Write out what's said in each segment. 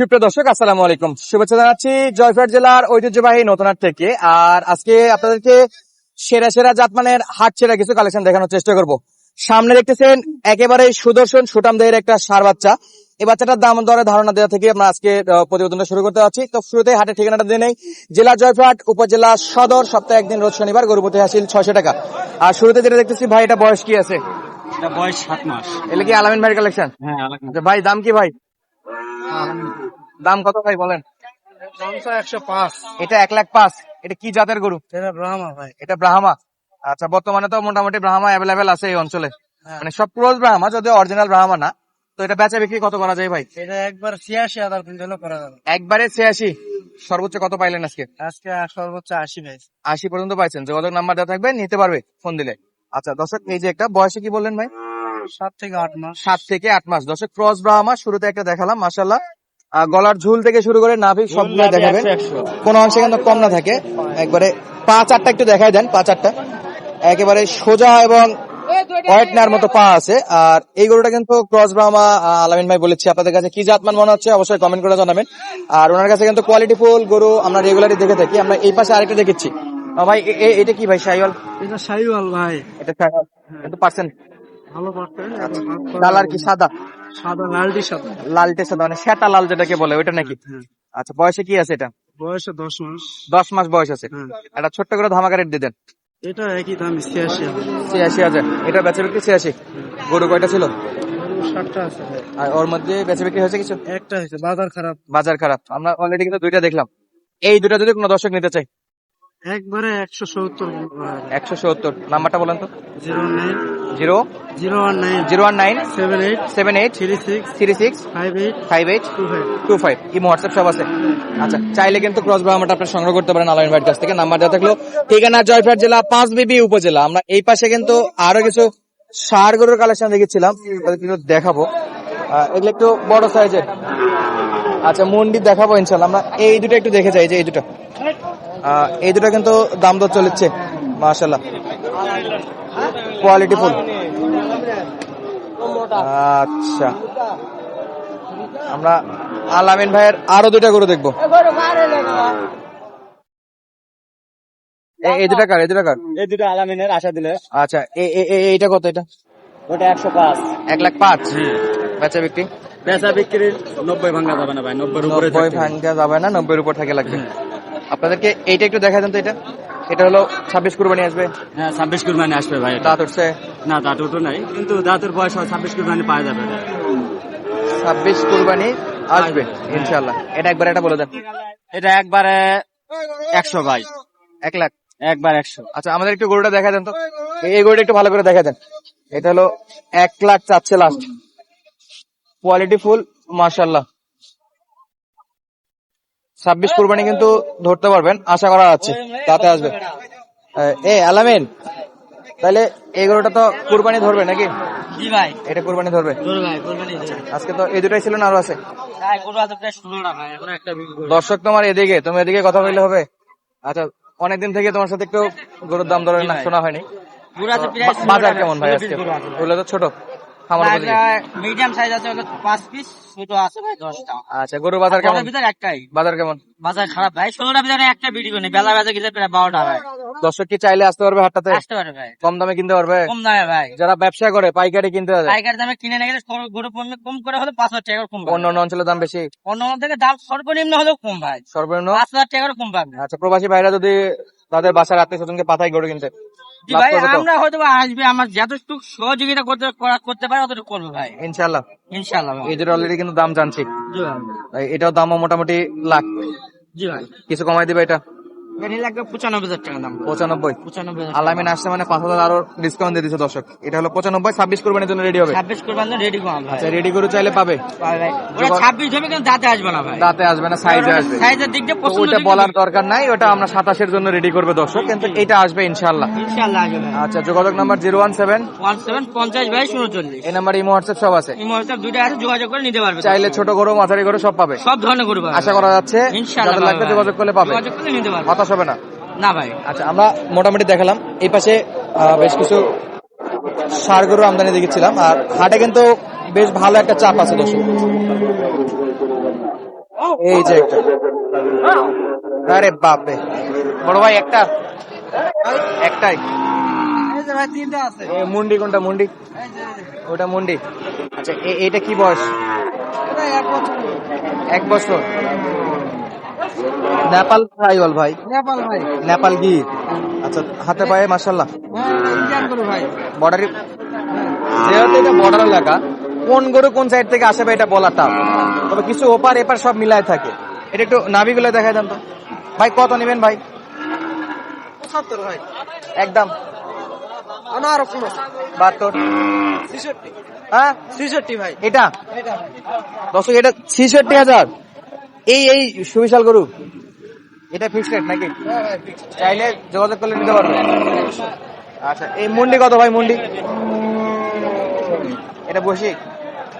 সুপ্রিয় দর্শক আসসালামু আলাইকুম। শুভেচ্ছা জানাচ্ছি জয়ফাট জেলার ঐতিহ্যবাহী নতুনহাট থেকে। আর আজকে আপনাদেরকে সেরা সেরা জাতমানের হাট সেরা কিছু কালেকশন দেখানোর চেষ্টা করব। সামনে দেখতেছেন একেবারে সুদর্শন সুটাম দেহের একটা সার বাচ্চা। এই বাচ্চাটার দাম দরে ধারণা দেওয়া থেকে আমরা আজকে প্রতিবেদনটা শুরু করতে যাচ্ছি। তো শুরুতে হাটের ঠিকানাটা দিয়ে নেই। জেলা জয়ফাট উপজেলা সদর সপ্তাহে একদিন রোজ শনিবার গরুপতি হাসিল ছয়শো টাকা। আর শুরুতে যেটা দেখতেছি ভাই এটা বয়স কি আছে? এটা বয়স সাত মাস। এলে কি আলামিন ভাইয়ের কালেকশন হ্যাঁ ভাই দাম কি ভাই? দাম কত ভাই বলেন? একশো পাঁচ। এটা এক লাখ পাঁচ। এটা কি জাতের গরু? এটা ব্রাহ্মা ভাই। এটা ব্রাহ্মা। আচ্ছা বর্তমানে তো মোটামুটি ব্রাহ্মা অ্যাভেলেবেল আছে এই অঞ্চলে। হ্যাঁ। মানে সব ক্রোজ ব্রাহ্মা যদিও অরিজিনাল ব্রাহ্মা না। তো এটা বেচা বিক্রি কত করা যায় ভাই? এটা একবার ছিয়াশি হাজার কুইন্টালও করা যাবে। একবারে ছিয়াশি। সর্বোচ্চ কত পাইলেন আজকে? আজকে সর্বোচ্চ আশি ভাই আশি পর্যন্ত পাইছেন। যোগাযোগ নাম্বার দেওয়া থাকবে নিতে পারবে ফোন দিলে। আচ্ছা দর্শক এই যে একটা বয়সে কি বললেন ভাই? সাত থেকে আট মাস। সাত থেকে আট মাস। দর্শক ক্রস ব্রাহ্মা শুরুতে একটা দেখালাম মাসাল্লাহ গলার ঝুল থেকে শুরু করে নাভি সবগুলো দেখাবেন। কোন অংশে কিন্তু কম না থাকে। একবারে পাঁচ আটটা একটু দেখাই দেন পাঁচ আটটা একেবারে সোজা এবং হোয়াইট নার মতো পা আছে। আর এই গরুটা কিন্তু ক্রস ব্রাহ্মা আলামিন ভাই বলেছি। আপনাদের কাছে কি জাতমান মনে হচ্ছে অবশ্যই কমেন্ট করে জানাবেন। আর ওনার কাছে কিন্তু কোয়ালিটি ফুল গরু আমরা রেগুলারই দেখে থাকি। আমরা এই পাশে আরেকটা দেখেছি। ভাই এটা কি ভাই সাইওয়াল? এটা সাইওয়াল ভাই। এটা সাইওয়াল। কিন্তু পার্সেন্ট ভালো পারতেন। কালার কি সাদা? সাদা লালটি সাদা। লালটে সাদা মানে সেটা লাল যেটাকে বলে ওইটা নাকি? হ্যাঁ আচ্ছা বয়সে কি আছে এটা? বয়সে দশ মাস। দশ মাস বয়স আছে। হ্যাঁ। একটা ছোট্ট করে ধামাকা রেট দিয়ে দেন। এটা একই দাম ছিয়াশি হাজার। ছিয়াশি হাজার। এটা বেচা বিক্রি ছিয়াশি? গরু কয়টা ছিল? আর ওর মধ্যে বেচা বিক্রি হয়েছে কিছু? একটা হয়েছে বাজার খারাপ। বাজার খারাপ। আমরা অলরেডি কিন্তু দুইটা দেখলাম। এই দুইটা যদি কোনো দর্শক নিতে চাই একবারে একশো সত্তর একশো সত্তর। নাম্বারটা বলেন তো। Zero nine. Zero. Zero one nine. Zero one nine. Seven eight. Seven eight. Three six. Three six. Five eight. Five eight. Two five. Two five. Imo WhatsApp সব আছে। আচ্ছা চাইলে কিন্তু ক্রস ব্রাহ্মাটা আপনি সংগ্রহ করতে পারেন আলাইন ভাইয়ের কাছ থেকে। নাম্বার দেওয়া থাকল ঠিকানা জয়ফাট জেলা পাঁচ বিবি উপজেলা। আমরা এই পাশে কিন্তু আরও কিছু সার গরুর কালেকশন দেখেছিলাম। কিন্তু দেখাবো। এগুলো একটু বড় সাইজের আচ্ছা মন্দির দেখাবো ইনশাল্লাহ আমরা এই দুটো একটু দেখে যাই যে এই দুটো। এই দুটো কিন্তু দাম দর চলেছে মাশাল্লাহ কোয়ালিটি ফুল আচ্ছা। আমরা আলামিন ভাইয়ের আরও দুইটা গরু দেখব। এ- এই দুটা কার এই দুটা কার? এই দুটো আলামিনের আশা দিলে। আচ্ছা এ- এ- এ- এইটা কত এটা? ওটা একশো পাঁচ। এক লাখ পাঁচ? বেচা বিক্রি? বেচা বিক্রি নব্বই ভাঙা যাবে না ভাই নব্বই উপরে ভাঙ্গা যাবে না নব্বইয়ের উপর থাকে লাগবে। আপনাদেরকে এইটা একটু দেখা দেন তো এটা। এটা হলো ছাব্বিশ কুরবানি আসবে। হ্যাঁ ছাব্বিশ কুরবানি আসবে ভাই দাঁত উঠছে? না দাঁত তো নাই। কিন্তু দাঁতের বয়স ছাব্বিশ কুরবানি পাওয়া যাবে। ছাব্বিশ কুরবানি আসবে ইনশাল্লাহ এটা একবার এটা বলে দেন। এটা একবারে একশো ভাই। এক লাখ? একবার একশো। আচ্ছা আমাদের একটু গরুটা দেখা দেন তো। এই- এই গরুটা একটু ভালো করে দেখা দেন। এটা হলো এক লাখ চাচ্ছে লাস্ট কোয়ালিটি ফুল মার্শাল্লাহ ছাব্বিশ কুরবানি কিন্তু ধরতে পারবেন আশা করা যাচ্ছে তাতে আসবে। এ, আলামিন তাহলে এই গরুটা তো কুরবানি ধরবে নাকি? এটা কুরবানি ধরবে। আজকে তো এই দুটাই ছিল না আরও আছে? আছে করব। দর্শক তোমার এদিকে তুমি এদিকে কথা বললে হবে। আচ্ছা অনেকদিন থেকে তোমার সাথে একটু গরুর দাম দরের না শোনা হয়নি। আছে বাজার কেমন ভাই আজকে? ওগুলো তো ছোট। মিডিয়াম সাইজ আছে ওগুলো পাঁচ পিস ছোট আছে ভাই দশটা আচ্ছা গরু বাজার কেমন? ভিতরে একটাই। বাজার কেমন? বাজার খারাপ ভাই ষোলোটার ভিতরে একটা বিক্রি করি বেলা বাজে গেছে প্রায় বারোটা ভাই দর্শক কি চাইলে আসতে পারবে হাটটাতে? আসতে পারে ভাই। কম দামে কিনতে পারবে? কম দামে ভাই। যারা ব্যবসা করে পাইকারি কিনতে পারে পাইকার দামে কিনে নিয়ে গেলে গরু পণ্য কম করে হলে পাঁচ হাজার টাকা কম অন্য অন্য অঞ্চলের দাম বেশি? অন্য অন্য থেকে দাম সর্বনিম্ন হলেও কম ভাই। সর্বনিম্ন? পাঁচ হাজার টাকারও কম পাবে। আচ্ছা প্রবাসী ভাইরা যদি তাদের বাসার আত্মীয় স্বজনকে পাঠায় গরু কিনতে জি ভাই আমরা হয়তো আসবে আমার যতটুকু সহযোগিতা করতে করতে পারে অতটুকু করব ভাই। ইনশাল্লাহ ইনশাল্লাহ এদের অলরেডি কিন্তু দাম জানছি। ভাই। এটাও দামও মোটামুটি লাখ। জি ভাই। কিছু কমাই দিবে এটা? এটা লাগবে পঁচানব্বই হাজার টাকা দাম। পঁচানব্বই। পঁচানব্বই আলামিন আসছে মানে পাঁচ হাজার আরও ডিসকাউন্ট দিয়ে দিচ্ছে দর্শক। এটা হলো পঁচানব্বই ছাব্বিশ কোরবানির জন্য রেডি হবে। ছাব্বিশ করবেন রেডি কম আচ্ছা রেডি করে চাইলে পাবে। ভাই। ভাই ওরা ছাব্বিশ হবে কিন্তু দাঁতে আসবে না ভাই। দাঁতে আসবে না সাইজে আসবে। সাইজের দিক দিয়ে তো বলার দরকার নাই ওটা আমরা সাতাশের জন্য রেডি করবে দর্শক কিন্তু এটা আসবে ইনশাল্লাহ ইনশাল্লাহ আসবে আচ্ছা যোগাযোগ number zero one seven one seven পঞ্চাশ ভাই উনচল্লিশ এই নাম্বার ইমো হোয়াটসঅ্যাপ সব আছে। দুইটা যোগাযোগ করে নিতে পারবে। চাইলে ছোট গরু মাঝারি গরু সব পাবে। সব ধরনের গরু আশা করা যাচ্ছে ইনশাল্লাহ লাগবে যোগাযোগ করলে পাবে। যোগাযোগ করলে নিতে পারবে। হতাশ হবে না? না ভাই। আচ্ছা আমরা মোটামুটি দেখালাম। এই পাশে বেশ কিছু সার গরু আমদানি দেখেছিলাম আর হাটে কিন্তু বেশ ভালো একটা চাপ আছে দর্শক। এই যে একটা। আরে বাপরে। বড় ভাই একটা? একটাই। মুন্ডি কোনটা মুন্ডি? ওটা মুন্ডি। আচ্ছা এটা কি বয়স? এক বছর। নেপাল সাইওয়াল ভাই। নেপাল ভাই। নেপাল গির। আচ্ছা হাতে পায়ে মাসাল্লাহ ভাই বর্ডারে যেহেতু এটা বর্ডার এলাকা কোন গরু কোন সাইড থেকে আসে বা এটা বলা টাফ তবে কিছু ওপার এপার সব মিলায় থাকে। এটা একটু নাভিগুলো দেখাই দেন তো। ভাই কত নেবেন ভাই? পঁচাত্তর ভাই। একদম। আনার বাহাত্তর। ছেষট্টি। হ্যাঁ? ছেষট্টি ভাই। এটা এটা? দর্শক এটা ছিষট্টি হাজার। এই এই সুবিশাল গরু। এটা ফিক্সড রেট নাকি। চাইলে যোগাযোগ করলে নিতে পারবে। আচ্ছা এই মুন্ডি কত ভাই মুন্ডি? এটা বসি।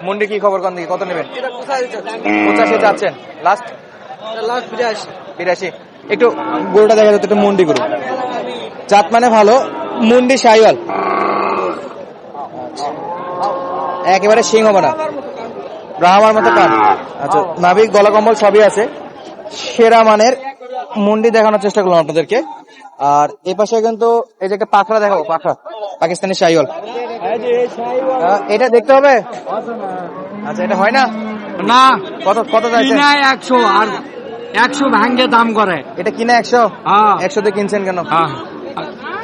মুন্ডি কি খবর কোন দিকে? কত নেবেন? পঁচাশি চাচ্ছেন। লাস্ট লাস্ট বিরাশি। বিরাশি। একটু গরুটা দেখা যাচ্ছে একটু মুন্ডি গরু। জাত মানে ভালো মুন্ডি সাইওয়াল। একেবারে সিং হবে না। ব্রাহ্মার মতো কান আচ্ছা নাবিক গলা কম্বল সবই আছে। সেরা মানের মুন্ডি দেখানোর চেষ্টা করলাম আপনাদেরকে। আর এই পাশে কিন্তু এই যে একটা পাখরা দেখাবো পাখরা পাকিস্তানি সাইওয়াল এটা দেখতে হবে? আচ্ছা এটা হয় না? না। কত কত কিনা একশো আর একশো ভাঙ্গে দাম করে। এটা কিনা একশো? হ্যাঁ। একশোতে কিনছেন কেন? হ্যাঁ।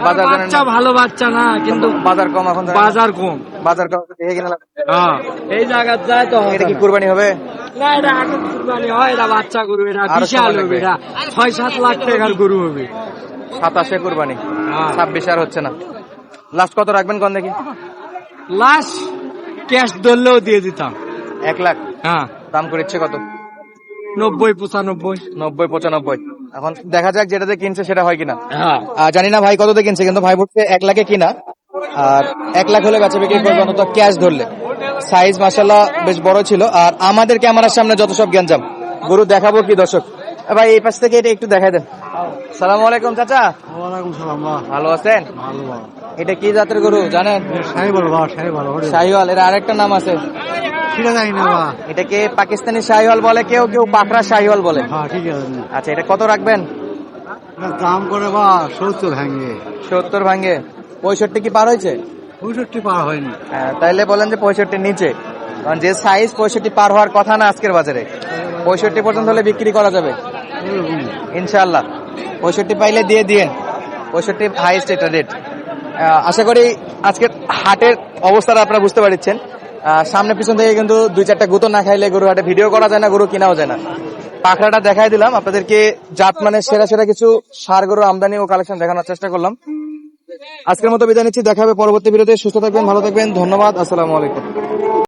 বাজার বাচ্চা ভালো বাচ্চা না কিন্তু বাজার কম এখন বাজার কম। বাজার কম দেখে কিনা। হ্যাঁ। এই জায়গায় যায় তো এটা কি কুরবানি হবে? না এটা এখন কুরবানি হয় এটা বাচ্চা গরু এটা বিশাল হবে এটা ছয় সাত লাখ টাকার গরু হবে। সাতাশে কুরবানি। হ্যাঁ। ছাব্বিশে আর হচ্ছে না। লাস্ট কত রাখবেন কোন দেখি? লাশ ক্যাশ ধরলেও দিয়ে দিতাম। এক লাখ? হ্যাঁ। দাম করে ইচ্ছে কত? নব্বই পঁচানব্বই। নব্বই পঁচানব্বই। এখন দেখা যাক যেটাতে কিনছে সেটা হয় কিনা। হ্যাঁ। জানি না ভাই কততে কিনছে কিন্তু ভাই বলছে এক লাখে কিনা। আর এক লাখ হলে বেচা বিক্রি করবে অন্তত ক্যাশ ধরলে। সাইজ মাসাল্লাহ বেশ বড় ছিল। আর আমাদের ক্যামেরার সামনে যত সব গ্যাঞ্জাম। গরু দেখাবো কি দর্শক? ভাই এই পাশ থেকে এটা একটু দেখাই দেন। সালাম আলাইকুম চাচা। ওয়ালাইকুম সালাম ভালো আছেন? ভালো এটা কি জাতের গরু জানেন? শাহিওয়াল এর আরেকটা নাম আছে। এটাকে পাকিস্তানি শাহিওয়াল বলে কেউ কেউ পাকড়া শাহিওয়াল বলে। হ্যাঁ ঠিক আছে আচ্ছা এটা কত রাখবেন? দাম করে বা সত্তর ভাঙ্গে সত্তর ভাঙ্গে পঁয়ষট্টি কি পার হয়েছে? পঁয়ষট্টি পার হয়নি। হ্যাঁ, তাইলে বলেন যে পঁয়ষট্টির নিচে। কারণ যে সাইজ পঁয়ষট্টি পার হওয়ার কথা না আজকের বাজারে। পঁয়ষট্টি পর্যন্ত হলে বিক্রি করা যাবে। ইনশাল্লাহ পঁয়ষট্টি পাইলে দিয়ে দিয়েন। পঁয়ষট্টি হাইস্ট এটা রেট আশা করি আজকের হাটের অবস্থাটা আপনারা বুঝতে পারছেন সামনে পিছন থেকে কিন্তু দুই চারটা গুতো না খাইলে গরু হাটে ভিডিও করা যায় না, গরু কিনাও যায় না। পাখড়াটা দেখাই দিলাম, আপনাদেরকে জাত মানে সেরা সেরা কিছু সার গরু আমদানি ও কালেকশন দেখানোর চেষ্টা করলাম। আজকের মতো বিদায় নিচ্ছি, দেখা হবে পরবর্তী ভিডিওতে, সুস্থ থাকবেন, ভালো থাকবেন, ধন্যবাদ, আসসালাম আলাইকুম।